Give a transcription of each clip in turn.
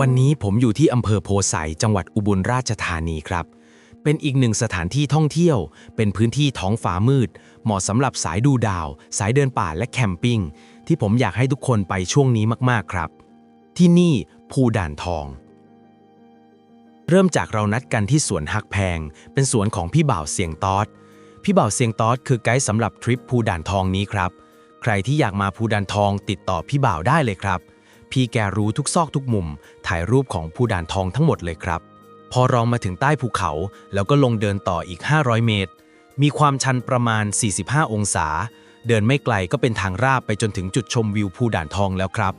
วันนี้ผมอยู่ที่อำเภอโพไซจังหวัดอุบลราชธานีครับ เป็นอีกหนึ่งสถานที่ท่องเที่ยว เป็นพื้นที่ท้องฟ้ามืด เหมาะสำหรับสายดูดาว สายเดินป่าและแคมปิ้ง ที่ผมอยากให้ทุกคนไปช่วงนี้มากๆครับ ที่นี่ภูด่านทอง เริ่มจากเรานัดกันที่สวนฮักแพง เป็นสวนของพี่บ่าวเสียงตอด พี่บ่าวเสียงตอดคือไกด์สำหรับทริปภูด่านทองนี้ครับ ใครที่อยากมาภูด่านทองติดต่อพี่บ่าวได้เลยครับ พี่แกรู้ทุกซอกทุกมุม ถ่ายรูปของภูด่านทองทั้งหมดเลยครับ พอเรามาถึงใต้ภูเขา แล้วก็ลงเดินต่ออีก 500 เมตร มีความชันประมาณ 45 องศา เดินไม่ไกลก็เป็นทางราบไปจนถึงจุดชมวิวภูด่านทองแล้วครับ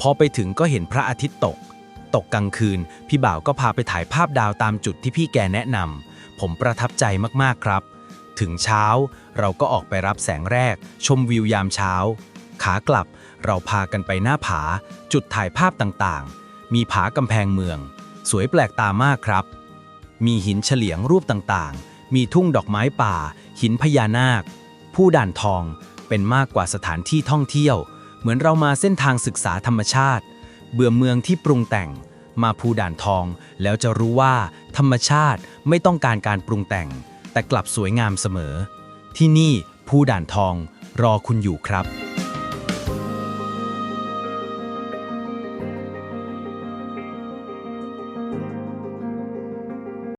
พอไปถึงก็เห็นพระอาทิตย์ตก ตกกลางคืน พี่บ่าวก็พาไปถ่ายภาพดาวตามจุดที่พี่แกแนะนำผมประทับใจมากๆครับ ถึงเช้าเราก็ออกไปรับแสงแรก ชมวิวยามเช้า ขากลับเราพากันไปหน้าผา จุดถ่ายภาพต่างๆ มีผากำแพงเมือง สวยแปลกตามากครับ มีหินเฉลียงรูปต่างๆ มีทุ่งดอกไม้ป่า หินพญานาค ผู้ด่านทองเป็นมากกว่าสถานที่ท่องเที่ยว เหมือนเรามาเส้นทางศึกษาธรรมชาติ เบื่อเมืองที่ปรุงแต่ง มาภูด่านทอง แล้วจะรู้ว่า ธรรมชาติไม่ต้องการการปรุงแต่ง แต่กลับสวยงามเสมอ ที่นี่ภูด่านทองรอคุณอยู่ครับ